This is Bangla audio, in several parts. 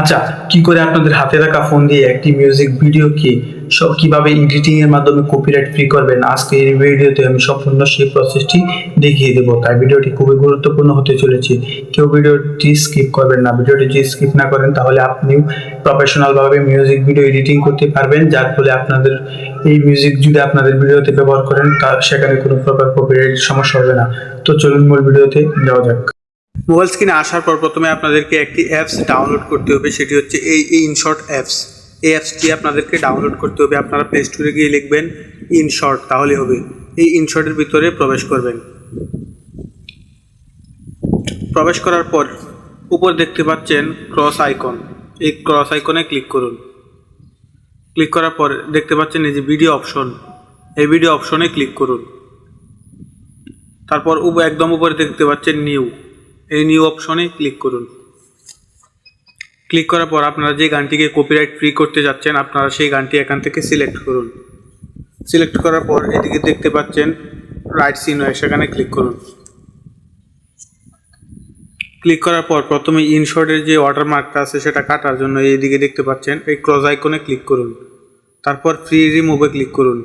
আচ্ছা কি করে আপনাদের হাতে রাখা ফোন দিয়ে একটি মিউজিক ভিডিওকে সব কীভাবে এডিটিং এর মাধ্যমে কপিরাইট ফ্রি করবেন? আজকে এই ভিডিওতে আমি সম্পূর্ণ সেই প্রসেসটি দেখিয়ে দেবো। তাই ভিডিওটি খুবই গুরুত্বপূর্ণ হতে চলেছে। কেউ ভিডিওটি স্কিপ করবেন না। ভিডিওটি যদি স্কিপ না করেন, তাহলে আপনিও প্রফেশনাল ভাবে মিউজিক ভিডিও এডিটিং করতে পারবেন, যার ফলে আপনাদের এই মিউজিক যদি আপনাদের ভিডিওতে ব্যবহার করেন, তা সেখানে কোনো প্রকার কপিরাইট সমস্যা হবে না। তো চলুন মূল ভিডিওতে যাওয়া যাক। মোবাইল স্ক্রিনে আসার পর প্রথমে আপনাদেরকে একটি অ্যাপস ডাউনলোড করতে হবে, সেটি হচ্ছে এই ইনশর্ট অ্যাপস এই অ্যাপসটি আপনাদেরকে ডাউনলোড করতে হবে, আপনারা প্লে স্টোরে গিয়ে লিখবেন ইনশর্ট তাহলে হবে। এই ইনশর্টের ভিতরে প্রবেশ করবেন। প্রবেশ করার পর উপর দেখতে পাচ্ছেন ক্রস আইকন এই ক্রস আইকনে ক্লিক করুন। ক্লিক করার পর দেখতে পাচ্ছেন এই যে ভিডিও অপশন এই ভিডিও অপশনে ক্লিক করুন। তারপর একদম উপরে দেখতে পাচ্ছেন নিউ এই নিউ অপশনে ক্লিক করুন। ক্লিক করার পর আপনারা যে গানটিকে কপিরাইট ফ্রি করতে যাচ্ছেন, আপনারা সেই গানটি এখান থেকে সিলেক্ট করুন। সিলেক্ট করার পর এদিকে দেখতে পাচ্ছেন রাইট সিন সেখানে ক্লিক করুন। ক্লিক করার পর প্রথমে ইনশর্টের যে ওয়াটারমার্কটা আছে, সেটা কাটার জন্য এইদিকে দেখতে পাচ্ছেন, এই ক্রস আইকনে ক্লিক করুন। তারপর ফ্রি রিমুভে ক্লিক করুন।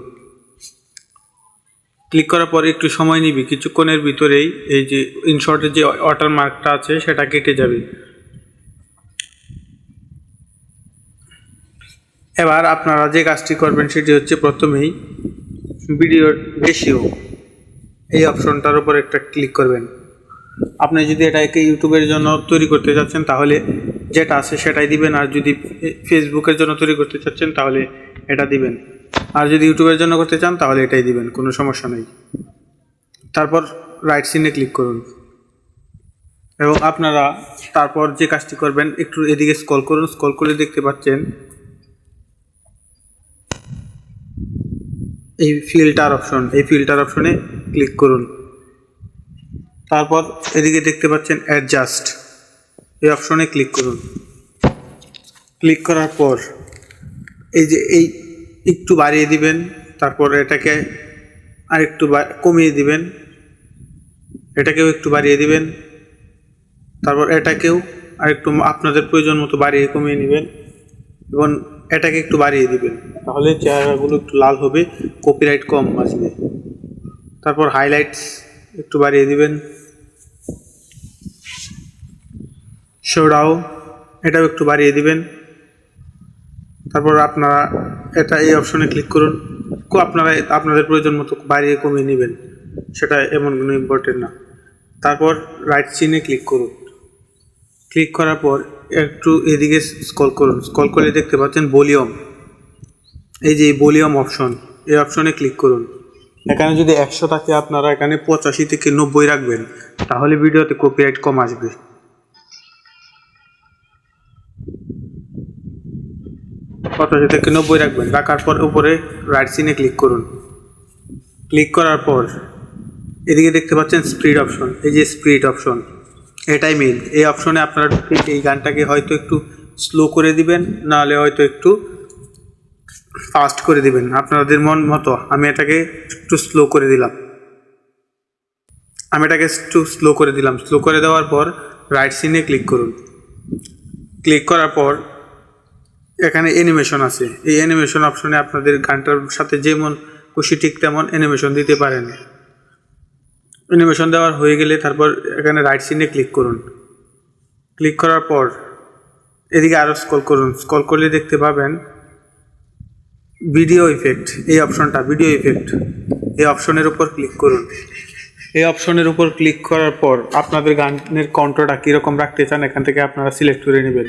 ক্লিক করার পরে একটু সময় নিবি। কিছুক্ষণের ভিতরেই এই যে ইনশর্টের যে ওয়াটার মার্কটা আছে, সেটা কেটে যাবে। এবার আপনারা যে কাজটি করবেন, সেটি হচ্ছে প্রথমেই ভিডিওর রেশিও এই অপশনটার উপর একটা ক্লিক করবেন। আপনি যদি এটাকে ইউটিউবের জন্য তৈরি করতে চাচ্ছেন, তাহলে যেটা আছে সেটাই দিবেন, আর যদি ফেসবুকের জন্য তৈরি করতে চাচ্ছেন, তাহলে এটা দিবেন। আর যদি ইউটিউবের জন্য করতে চান, তাহলে এটাই দিবেন, কোনো সমস্যা নেই। তারপর রাইট সিনে ক্লিক করুন। এবং আপনারা তারপর যে কাজটি করবেন, একটু এদিকে স্কল করুন স্কল করে দেখতে পাচ্ছেন এই ফিল্টার অপশন এই ফিল্টার অপশনে ক্লিক করুন। তারপর এদিকে দেখতে পাচ্ছেন অ্যাডজাস্ট এই অপশনে ক্লিক করুন। ক্লিক করার পর এই যে এই একটু বাড়িয়ে দিবেন, তারপর এটাকে আর একটু কমিয়ে দিবেন। এটাকেও একটু বাড়িয়ে দিবেন। তারপর এটাকেও আর একটু আপনাদের প্রয়োজন মতো বাড়িয়ে কমিয়ে নেবেন এবং এটাকে একটু বাড়িয়ে দিবেন। তাহলে চেহারাগুলো একটু লাল হবে কপিরাইট কম আসবে। তারপর হাইলাইটস একটু বাড়িয়ে দিবেন। শোডাও এটাও একটু বাড়িয়ে দিবেন। তারপর আপনারা এটা এই অপশনে ক্লিক করুন। আপনারা আপনাদের প্রয়োজন মতো বাড়িয়ে কমিয়ে নেবেন। সেটা এমন কোনো ইম্পর্টেন্ট না। তারপর রাইট চিনে ক্লিক করুন। ক্লিক করার পর একটু এদিকে স্কল করুন। স্কল করে দেখতে পাচ্ছেন ভলিউম এই যে ভলিউম অপশন এই অপশনে ক্লিক করুন। এখানে যদি একশো থাকে আপনারা এখানে পঁচাশি থেকে নব্বই রাখবেন। তাহলে ভিডিওতে কপিরাইট কম আসবে। পঁচাশি থেকে নব্বই রাখবেন। রাখার পর উপরে রাইট সিনে ক্লিক করুন। ক্লিক করার পর এদিকে দেখতে পাচ্ছেন স্পিড অপশন এই যে স্পিড অপশন এটাই মেন এই অপশনে আপনারা এই গানটাকে হয়তো একটু স্লো করে দিবেন, নাহলে হয়তো একটু ফাস্ট করে দিবেন। আপনাদের মন মতো আমি এটাকে একটু স্লো করে দিলাম। আমি এটাকে একটু স্লো করে দিলাম। স্লো করে দেওয়ার পর রাইট সিনে ক্লিক করুন। ক্লিক করার পর এখানে অ্যানিমেশন আছে। এই অ্যানিমেশন অপশনে আপনাদের গানটার সাথে যেমন খুশি ঠিক তেমন অ্যানিমেশন দিতে পারেন। অ্যানিমেশন দেওয়ার হয়ে গেলে তারপর এখানে রাইট সিনে ক্লিক করুন। ক্লিক করার পর এদিকে আরও স্কল করুন। স্কল করলে দেখতে পাবেন ভিডিও ইফেক্ট এই অপশনটা ভিডিও ইফেক্ট এই অপশনের উপর ক্লিক করুন। এই অপশনের উপর ক্লিক করার পর আপনাদের গানের কণ্ঠটা কীরকম রাখতে চান, এখান থেকে আপনারা সিলেক্ট করে নেবেন।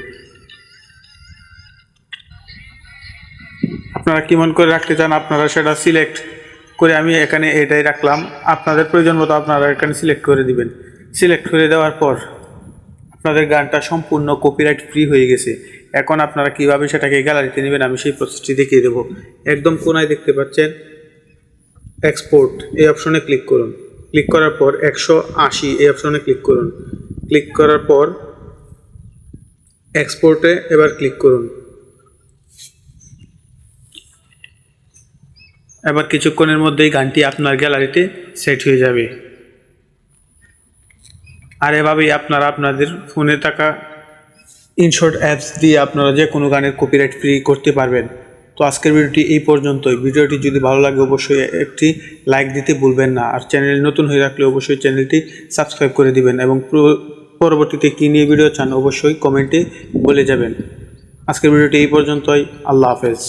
আপনারা কেমন করে রাখতে চান, আপনারা সেটা সিলেক্ট করে আমি এখানে এটাই রাখলাম। আপনাদের প্রয়োজন মতো আপনারা এখানে সিলেক্ট করে দিবেন। সিলেক্ট করে দেওয়ার পর আপনাদের গানটা সম্পূর্ণ কপিরাইট ফ্রি হয়ে গেছে। এখন আপনারা কীভাবে সেটাকে গ্যালারিতে নেবেন আমি সেই প্রসেসটি দেখিয়ে দেবো। একদম কোনায় দেখতে পাচ্ছেন এক্সপোর্ট এই অপশনে ক্লিক করুন। ক্লিক করার পর একশো আশি, এই অপশনে ক্লিক করুন। ক্লিক করার পর এক্সপোর্টে এবার ক্লিক করুন। এবার কিছুক্ষণের মধ্যেই গানটি আপনার গ্যালারিতে সেট হয়ে যাবে। আর এভাবেই আপনারা আপনাদের ফোনে থাকা ইনশর্ট অ্যাপস দিয়ে আপনারা যে কোনো গানের কপিরাইট ফ্রি করতে পারবেন। তো আজকের ভিডিওটি এই পর্যন্তই। ভিডিওটি যদি ভালো লাগে অবশ্যই একটি লাইক দিতে ভুলবেন না। আর চ্যানেল নতুন হয়ে রাখলে অবশ্যই চ্যানেলটি সাবস্ক্রাইব করে দিবেন এবং পরবর্তীতে কী নিয়ে ভিডিও চান অবশ্যই কমেন্টে বলে যাবেন। আজকের ভিডিওটি এই পর্যন্তই। আল্লাহ হাফেজ।